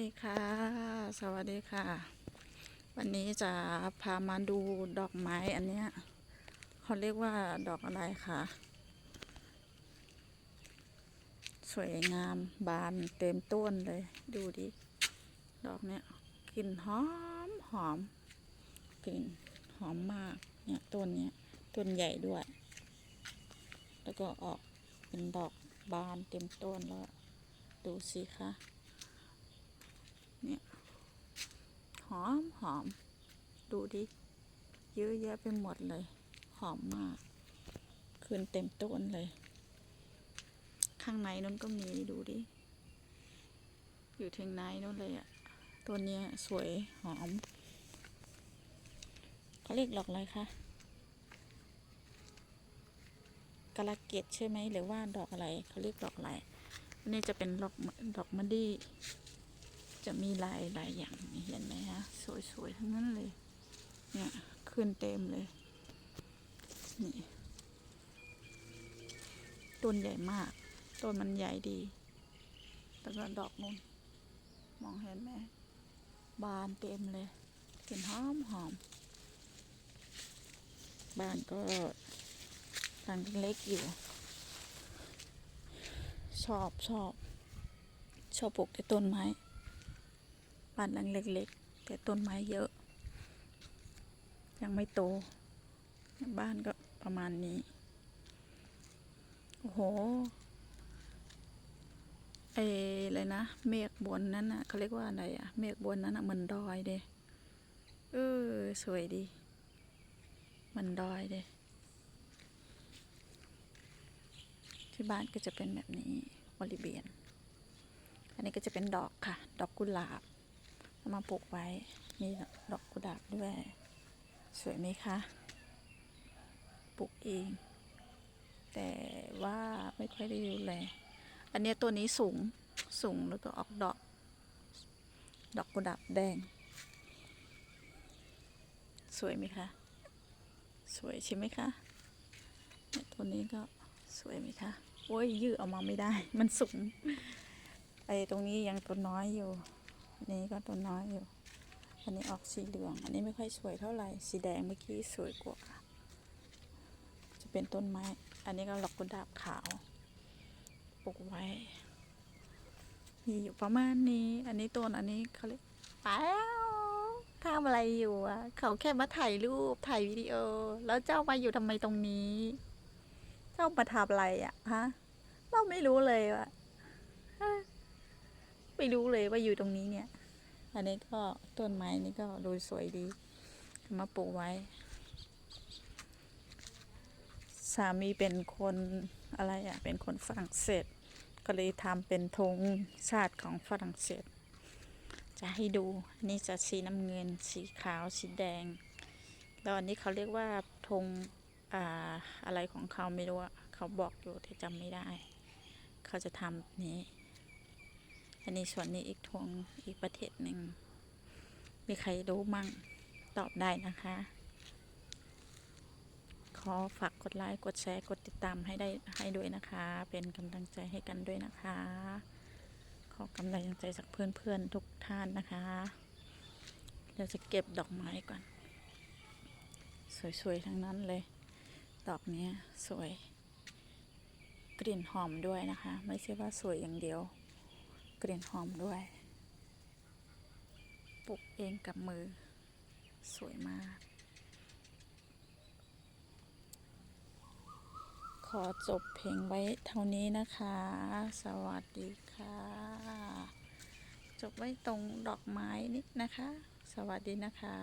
ดีค่ะ สวัสดีค่ะ วันนี้จะพามาดูดอกไม้อันเนี้ยเขาเรียกว่าดอกอะไรคะสวยงามบานเต็มต้นเลย ดูดิ ดอกเนี้ยกลิ่นหอมหอมกลิ่นหอมมากเนี่ยต้นเนี้ยต้นใหญ่ด้วย แล้วก็ออกเป็นดอกบานเต็มต้นแล้ว ดูสิคะ เนี่ย หอมหอม ดูดิ เยอะแยะไปหมดเลย หอมมากขึ้นเต็มต้นเลย ข้างในนู้นก็มีดูดิ อยู่ทางในนู้นเลยอะตัวเนี้ยสวยหอมเขาเรียกดอกอะไรคะกะละเกดใช่ไหมหรือว่าดอกอะไรเขาเรียกดอกอะไรนนี้จะเป็นดอกดอกมะลิ จะมีลายหลายอย่างเห็นไหมคะสวยๆ ทั้งนั้นเลย เนี่ย ขึ้นเต็มเลย นี่ ต้นใหญ่มาก ต้นมันใหญ่ดี แล้วก็ดอกนุ่นมองเห็นไหม บานเต็มเลยกลิ่นหอมหอม บ้านก็หลังเล็กอยู่ ชอบชอบ ชอบปลูกแต่ต้นไม้ บ้านหลังเล็กๆ แต่ต้นไม้เยอะ ยังไม่โต บ้านก็ประมาณนี้ โอ้โหไออะไรนะ เมฆบนนั้นน่ะเขาเรียกว่าอะไรอะเมฆบนนั้นอะมันดอยเด้เออสวยดี มันดอยเด้ที่บ้านก็จะเป็นแบบนี้บริเวณอันนี้ก็จะเป็นดอกค่ะ ดอกกุหลาบ มาปลูกไว้ มีดอกกุหลาบด้วย สวยไหมคะ ปลูกเอง แต่ว่าไม่ค่อยได้ดูแล อันเนี้ยตัวนี้สูง สูงแล้วก็ออกดอก ดอกกุหลาบแดง สวยไหมคะ สวยใช่ไหมคะตัวนี้ก็สวยไหมคะ โอ้ยยืดออกมาไม่ได้ มันสูง ไอ้ตรงนี้ยังตัวน้อยอยู่ นี้ก็ตัวน้อยอยู่ อันนี้ออกสีเหลือง อันนี้ไม่ค่อยสวยเท่าไหร่ สีแดงเมื่อกี้สวยกว่า จะเป็นต้นไม้ อันนี้ก็ดอกกุหลาบขาว ปลูกไว้ มีอยู่ประมาณนี้ อันนี้ต้นอันนี้เขาเรียกอ้าทำอะไรอยู่อะ เขาแค่มาถ่ายรูปถ่ายวิดีโอ แล้วเจ้ามาอยู่ทำไมตรงนี้ เจ้ามาทำอะไรอะฮะ เราไม่รู้เลยว่ะ ไม่รู้เลยว่าอยู่ตรงนี้เนี่ย อันนี้ก็ต้นไม้นี่ก็ดูสวยดีมาปลูกไว้ สามีเป็นคนอะไรอะ เป็นคนฝรั่งเศส ก็เลยทำเป็นธงชาติของฝรั่งเศส จะให้ดูอันนี้จะสีน้ำเงิน สีขาว สีแดง แล้วอันนี้เขาเรียกว่าธงอ่าอะไรของเขาไม่รู้อะเขาบอกอยู่แต่จำไม่ได้ เขาจะทำนี้ อันนี้ส่วนนี้อีกธงอีกประเทศหนึ่ง มีใครรู้มั่งตอบได้นะคะ ขอฝากกดไลค์กดแชร์กดติดตามให้ได้ให้ด้วยนะคะ เป็นกำลังใจให้กันด้วยนะคะ ขอกำลังใจจากเพื่อนๆทุกท่านนะคะเดี๋ยวจะเก็บดอกไม้ก่อน สวยๆ ทั้งนั้นเลย ดอกนี้สวย กลิ่นหอมด้วยนะคะ ไม่ใช่ว่าสวยอย่างเดียว กลิ่นหอมด้วย ปลูกเองกับมือ สวยมาก ขอจบเพลงไว้เท่านี้นะคะ สวัสดีค่ะ จบไว้ตรงดอกไม้นี้นะคะ สวัสดีนะคะ